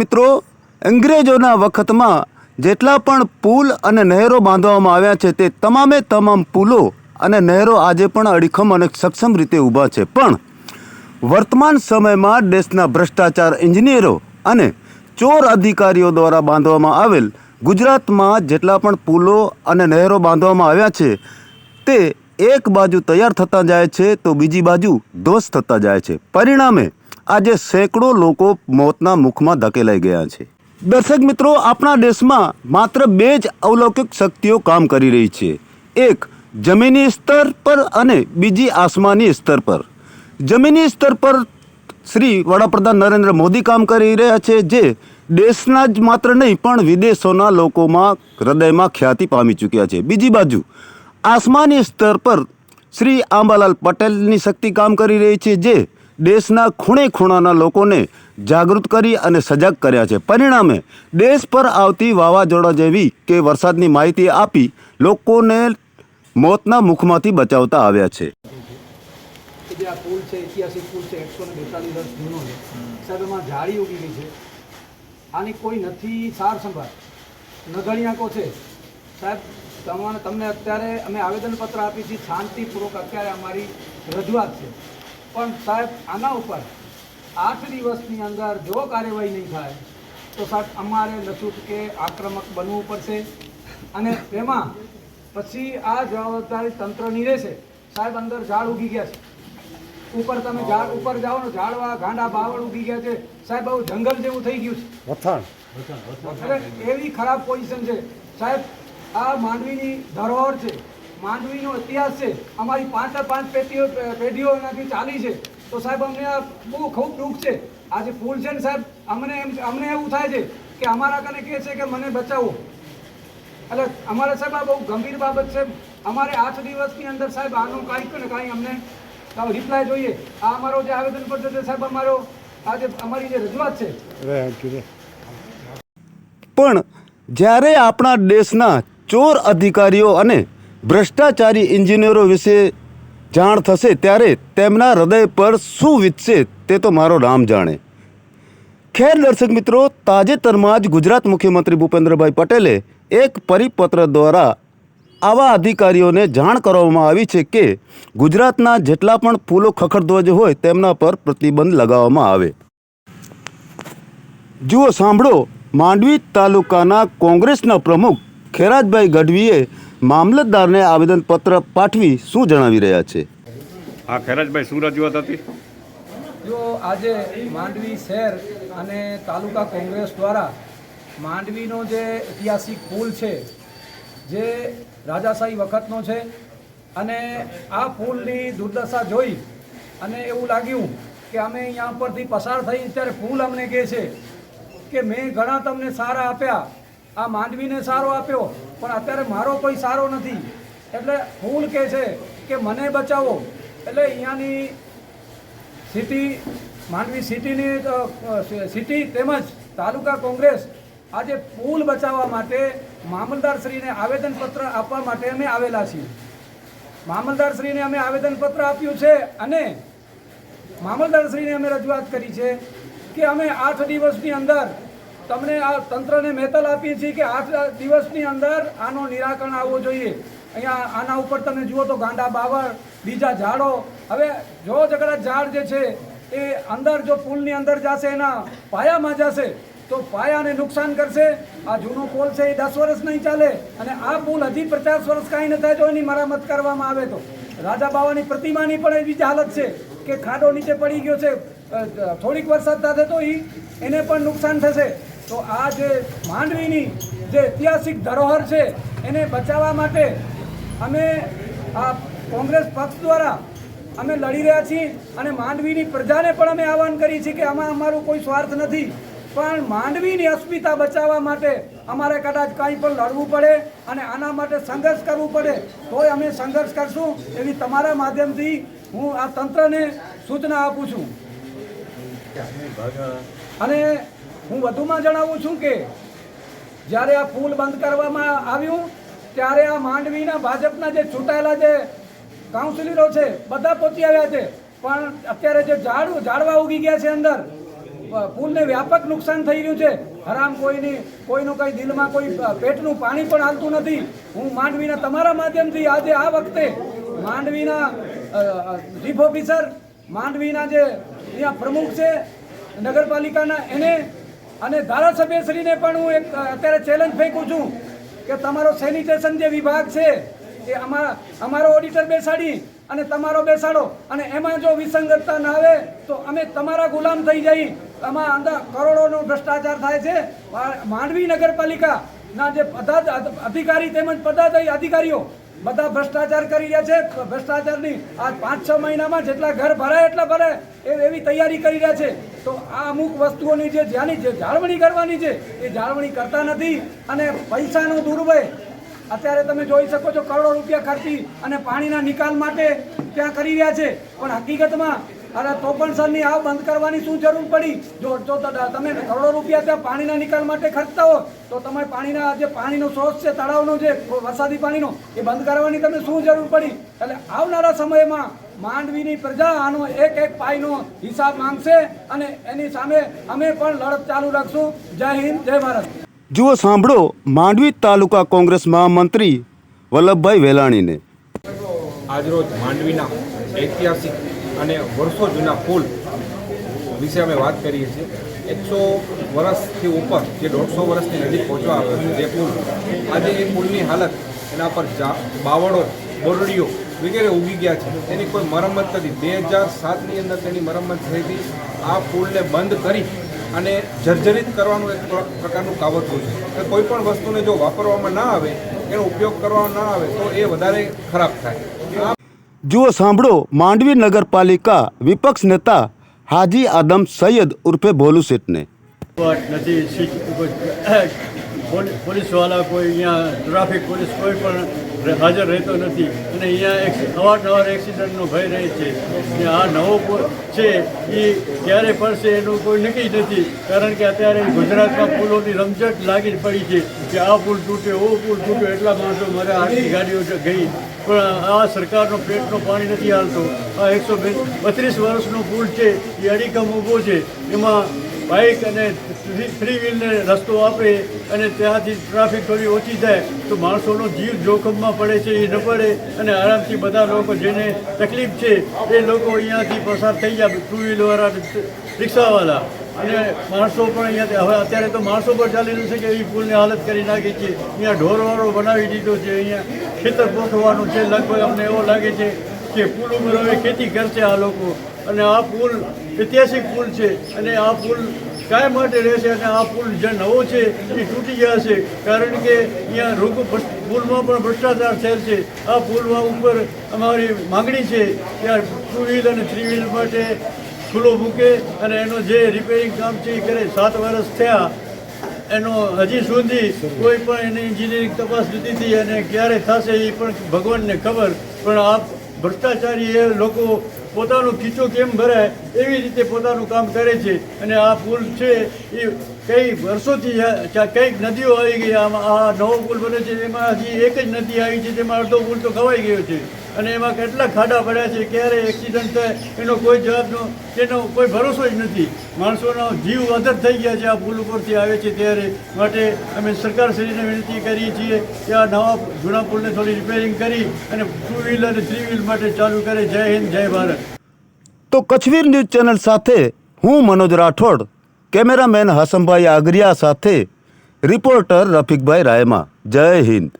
મિત્રો, અંગ્રેજોના વખતમાં જેટલા પણ પુલ અને નહેરો બાંધવામાં આવ્યા છે તે તમામે તમામ પુલો અને નહેરો આજે પણ અડીખમ અને સક્ષમ રીતે ઊભા છે. પણ વર્તમાન સમયમાં દેશના ભ્રષ્ટાચાર એન્જિનિયરો અને ચોર અધિકારીઓ દ્વારા બાંધવામાં આવેલ ગુજરાતમાં જેટલા પણ પુલો અને નહેરો બાંધવામાં આવ્યા છે તે એક બાજુ તૈયાર થતા જાય છે તો બીજી બાજુ ધોષ થતા જાય છે. પરિણામે આજે સેંકડો લોકો મોતના મુખમાં ધકેલાઈ ગયા છે. દર્શક મિત્રો, આપણા દેશમાં માત્ર બે જ અવલૌકિક શક્તિઓ કામ કરી રહી છે. એક, જમીની સ્તર પર અને બીજી આસમાની સ્તર પર. જમીની સ્તર પર શ્રી વડાપ્રધાન નરેન્દ્ર મોદી કામ કરી રહ્યા છે, જે દેશના જ માત્ર નહીં, પણ વિદેશોના લોકોમાં હૃદયમાં ખ્યાતિ પામી ચૂક્યા છે. બીજી બાજુ, આસમાની સ્તર પર શ્રી આંબાલાલ પટેલની શક્તિ કામ કરી રહી છે, જે દેશના ખૂણે ખૂણાના લોકોને જાગૃત કરી અને સજાગ કર્યા છે. પરિણામે દેશ પર આવતી વાવાઝોડા જેવી કે વરસાદની માહિતી આપી લોકોને મોતના મુખમાંથી બચાવતા આવ્યા છે. આની કોઈ નથી સાર સંભાળ. નગણિયાકો છે. સાહેબ તમારે તમને અત્યારે અમે આવેદનપત્ર આપી છીએ, શાંતિપૂર્વક અત્યારે અમારી રજૂઆત છે. પણ સાહેબ આના ઉપર આઠ દિવસની અંદર જો કાર્યવાહી નહીં થાય તો સાહેબ અમારે લચુક કે આક્રમક બનવું પડશે અને તેમાં પછી આ જવાબદારી તંત્રની રહેશે. સાહેબ અંદર ઝાડ ઉગી ગયા છે. ઉપર તમે ઝાડ ઉપર જાઓ ને ઝાડવા ગાંડા બાવળ ઉગી ગયા છે. સાહેબ આવું જંગલ જેવું થઈ ગયું છે. વથાણ. એવી ખરાબ પોઝિશન છે. સાહેબ આ માંડવીની ધરોહર છે. માંડવીનો ઇતિહાસ છે. અમારી પાંચ પાંચ પેઢીઓ પેઢીઓ એનાથી ચાલી છે. તો સાહેબ, અમને આ બહુ ખૂબ દુઃખ છે. આ જે પુલ છે ને સાહેબ, અમને એમ અમને એવું થાય છે કે અમારા કને કહે છે કે મને બચાવો. એટલે અમારે સાહેબ આ બહુ ગંભીર બાબત છે. અમારે આઠ દિવસની અંદર સાહેબ આનું કાંઈક ને કાંઈ અમને રિપ્લાય જોઈએ. આ અમારો જે આવેદનપત્ર છે સાહેબ, અમારો આ જે અમારી જે રજૂઆત છે. પણ જ્યારે આપણા દેશના ચોર અધિકારીઓ અને ભ્રષ્ટાચારી એન્જિનિયરો વિશે જાણ થશે ત્યારે તેમના હૃદય પર શું વીતશે તે તો મારો રામ જાણે. ખેર દર્શક મિત્રો, તાજેતરમાં જ ગુજરાત મુખ્યમંત્રી ભૂપેન્દ્રભાઈ પટેલે એક પરિપત્ર દ્વારા આવા અધિકારીઓને જાણ કરવામાં આવી છે કે ગુજરાતના જેટલા પણ ફૂલો ખખડધ્વજ હોય તેમના પર પ્રતિબંધ લગાવવામાં આવે. જુઓ, સાંભળો. માંડવી તાલુકાના કોંગ્રેસના પ્રમુખ ખેરાજભાઈ ગઢવીએ મામલતદારને આવેદનપત્ર પાઠવી શું જણાવી રહ્યા છે? હા ખેરાજભાઈ શું રજૂઆત હતી? જો આજે માંડવી શહેર અને તાલુકા કોંગ્રેસ દ્વારા માંડવીનો જે ઐતિહાસિક પુલ છે જે રાજાશાહી વખતનો છે અને આ પુલની દુર્દશા જોઈ અને એવું લાગ્યું કે અમે અહીંયા પરથી પસાર થઈ ત્યારે પુલ અમને કહે છે કે મેં ઘણા તમને સારા આપ્યા આ માંડવીને સારો આપ્યો, પણ અત્યારે મારો કોઈ સારો નથી. એટલે ફૂલ કહે છે કે મને બચાવો. એટલે અહીંયાની સિટી માંડવી સિટીની સિટી તેમજ તાલુકા કોંગ્રેસ આજે પુલ બચાવવા માટે મામલદારશ્રીને આવેદનપત્ર આપવા માટે અમે આવેલા છીએ. મામલદારશ્રીને અમે આવેદનપત્ર આપ્યું છે અને મામલદારશ્રીને અમે રજૂઆત કરી છે કે અમે આઠ દિવસની અંદર તમને આ તંત્રને મહેતલ આપીએ છીએ કે આ દિવસની અંદર આનો નિરાકરણ આવવો જોઈએ. અહીંયા આના ઉપર તમે જુઓ તો ગાંડા બાવળ, બીજા ઝાડો. હવે જો જગડા ઝાડ જે છે, એ અંદર જો પુલની અંદર જશે, એના પાયામાં જશે, તો પાયાને નુકસાન કરશે. આ જૂનો પુલ છે એ દસ વર્ષ નહીં ચાલે અને આ પુલ હજી પચાસ વર્ષ કાંઈ ન થાય તો એની મરામત કરવામાં આવે તો. રાજા બાવાની પ્રતિમાની પણ એવી જ હાલત છે કે ખાડો નીચે પડી ગયો છે. થોડીક વરસાદ થશે તો એ એને પણ નુકસાન થશે. તો આ જે માંડવીની જે ઐતિહાસિક ધરોહર છે એને બચાવવા માટે અમે આ કોંગ્રેસ પક્ષ દ્વારા અમે લડી રહ્યા છીએ અને માંડવીની પ્રજાને પણ અમે આહવાન કરીએ છીએ કે આમાં અમારું કોઈ સ્વાર્થ નથી. પણ માંડવીની અસ્મિતા બચાવવા માટે અમારે કદાચ કાંઈ પણ લડવું પડે અને આના માટે સંઘર્ષ કરવું પડે તોય અમે સંઘર્ષ કરશું એવી તમારા માધ્યમથી હું આ તંત્રને સૂચના આપું છું. અને હું વધુમાં જણાવું છું કે જ્યારે આ પુલ બંધ કરવામાં આવ્યું, ત્યારે આ માંડવીના ભાજપના જે ચૂંટાયેલા જે કાઉન્સિલરો છે, બધા પહોંચી આવ્યા છે. પણ અત્યારે જે ઝાડ, ઝાડવા ઉગી ગયા છે અંદર પુલને વ્યાપક નુકસાન થઈ રહ્યું છે. હરામ કોઈની, કોઈનું કંઈ દિલમાં કોઈ પેટનું પાણી પણ હાલતું નથી. હું માંડવીના તમારા માધ્યમથી આજે આ વખતે માંડવીના ચીફ ઓફિસર, માંડવીના જે અહીંયા પ્રમુખ છે, નગરપાલિકાના એને અને ધારાસભ્યશ્રીને પણ હું એક, અત્યારે ચેલેન્જ ફેંકું છું કે તમારો સેનિટેશન જે વિભાગ છે, એ અમારા અમારો ઓડિટર બેસાડી અને તમારો બેસાડો. અને એમાં જો વિસંગતતા ના આવે, તો અમે તમારા ગુલામ થઈ જઈ. આમાં અંદર કરોડોનો ભ્રષ્ટાચાર થાય છે. માંડવી નગરપાલિકાના જે પદાધિ અધિકારી તેમજ પદાધિકારીઓ બધા ભ્રષ્ટાચાર કરી રહ્યા છે. ભ્રષ્ટાચારની આ પાંચ, છ મહિનામાં જેટલા ઘર ભરાય એટલા ભરાય એ એવી તૈયારી કરી રહ્યા છે. તો આ અમુક વસ્તુઓની જે જ્યાંની જે જાળવણી કરવાની છે, એ જાળવણી કરતા નથી અને પૈસાનો દુર્વ્યય. અત્યારે તમે જોઈ શકો છો કરોડો રૂપિયા ખર્ચી અને પાણીના નિકાલ માટે ત્યાં કરી રહ્યા છે. પણ હકીકતમાં અરે તો પણ સરની આ બંધ કરવાની શું જરૂર પડી? જો જો ત- તમે કરોડો રૂપિયા ત્યાં પાણીના નિકાલ માટે ખર્ચતા હો તો તમે પાણીના જે પાણીનો સોર્સ છે તળાવનો જે વરસાદી પાણીનો એ બંધ કરવાની તમે શું જરૂર પડી? એટલે આવનારા સમયમાં માંડવીની પ્રજા આનો એક એક પાઈનો હિસાબ માંગશે અને એની સામે અમે પણ લડત ચાલુ રાખશું. જય હિન્દ જય ભારત. જુઓ સાંભળો માંડવી તાલુકા કોંગ્રેસ મહામંત્રી વલ્લભભાઈ વેલાણીને. આજરોજ માંડવીના ઐતિહાસિક અને વર્ષો જૂના પુલ વિશે અમે વાત કરીએ છીએ. એકસો વર્ષથી ઉપર, જે દોઢસો વર્ષની નજીક પહોંચવા આવ્યો છે, જે પુલ. આજે એ પુલની હાલત એના પર બાવળો, બોરડીઓ વગેરે ઉગી ગયા છે. તેની કોઈ મરમ્મત નથી. બે હજાર સાતની અંદર તેની મરમ્મત થઈ હતી. આ પુલને બંધ કરી અને જર્જરિત કરવાનું એક પ્રકારનું કાવતરું છે. કે કોઈ પણ વસ્તુને જો વાપરવામાં ના આવે, એનો ઉપયોગ કરવામાં ના આવે, તો એ વધારે ખરાબ થાય. જુઓ, સાંભળો. માંડવી નગરપાલિકા વિપક્ષ નેતા હાજી આદમ સૈયદ ઉર્ફે ભોલુ શેઠને. નથી, સીટ પોલીસવાળા કોઈ અહીંયા, ટ્રાફિક પોલીસ કોઈ પણ હાજર રહેતો નથી. અને અહીંયા એક અવારનવાર એક્સિડન્ટનો ભય રહે છે. આ નવો છે એ ક્યારે પડશે એનું કોઈ નક્કી નથી. કારણ કે અત્યારે ગુજરાતમાં પુલોની રમઝટ લાગી પડી છે કે આ પુલ તૂટ્યો, ઓ પુલ તૂટ્યો, એટલા માણસો મારે આટલી ગાડીઓ ગઈ. પણ આ સરકારનો પેટનો પાણી નથી હાલતો. આ એકસો બત્રીસ વર્ષનો પુલ છે, એ અડીકમ ઊભો છે. એમાં બાઇક અને થ્રી વ્હીલને રસ્તો આપે અને ત્યાંથી ટ્રાફિક થોડી ઓછી થાય, તો માણસોનો જીવ જોખમમાં પડે છે, એ ન પડે અને આરામથી બધા લોકો જેને તકલીફ છે, એ લોકો અહીંયાથી પસાર થઈ જાય ટુ વ્હીલવાળા રિક્ષાવાળા. અને માણસો પણ અહીંયા હવે અત્યારે તો માણસો પર ચાલી રહ્યું છે કે એ પુલની હાલત કરી નાખી છે. અહીંયા ઢોરવાળો બનાવી દીધો છે. અહીંયા ખેતર પોખવાનું છે. લગભગ અમને એવો લાગે છે કે પુલ ઉપર હવે ખેતી કરશે આ લોકો. અને આ પુલ ઐતિહાસિક પુલ છે. અને આ પુલ કાંઈ માટે રહેશે અને આ પુલ જે નવો છે એ તૂટી જશે કારણ કે અહીંયા ભ્રષ્ટ- પુલમાં પણ ભ્રષ્ટાચાર થયેલ છે. આ પુલમાં ઉપર અમારી માગણી છે ત્યાં ટુ વ્હીલ અને થ્રી વ્હીલ માટે ખુલ્લો મૂકે અને એનો જે રિપેરિંગ કામ છે એ કરે. સાત વર્ષ થયા. એનો હજી સુધી કોઈ પણ એની એન્જિનિયરિંગ તપાસ નથી થઈ અને ક્યારે થશે એ પણ ભગવાનને ખબર. પણ આ ભ્રષ્ટાચારી એ લોકો પોતાનો ખીચો કેમ ભરાય એવી રીતે પોતાનું કામ કરે છે. અને આ પુલ છે એ કઈ વર્ષોથી કંઈક નદીઓ આવી ગઈ. આમાં આ નવો પુલ બને છે. એમાં હજી એક જ નદી આવી છે. તેમાં અડધો પુલ તો ખવાઈ ગયો છે. અને એમાં કેટલા ખાડા પડ્યા છે, ક્યારે એક્સિડન્ટ થાય, એનો કોઈ જવાબનો તેનો કોઈ ભરોસો જ નથી. માણસોનો જીવ અધર થઈ ગયા છે આ પુલ ઉપરથી આવે છે ત્યારે. માટે અમે સરકારશ્રીને વિનંતી કરીએ છીએ કે આ નવા જૂના પુલને થોડી રિપેરિંગ કરી અને ટુ વ્હીલ અને થ્રી વ્હીલ માટે ચાલુ કરે. જય હિન્દ, જય ભારત. તો કચ્છવીર ન્યૂઝ ચેનલ સાથે હું મનોજ રાઠોડ, કેમેરામેન હસમભાઈ આગરિયા સાથે, રિપોર્ટર રફીકભાઈ રાયમા. જય હિન્દ.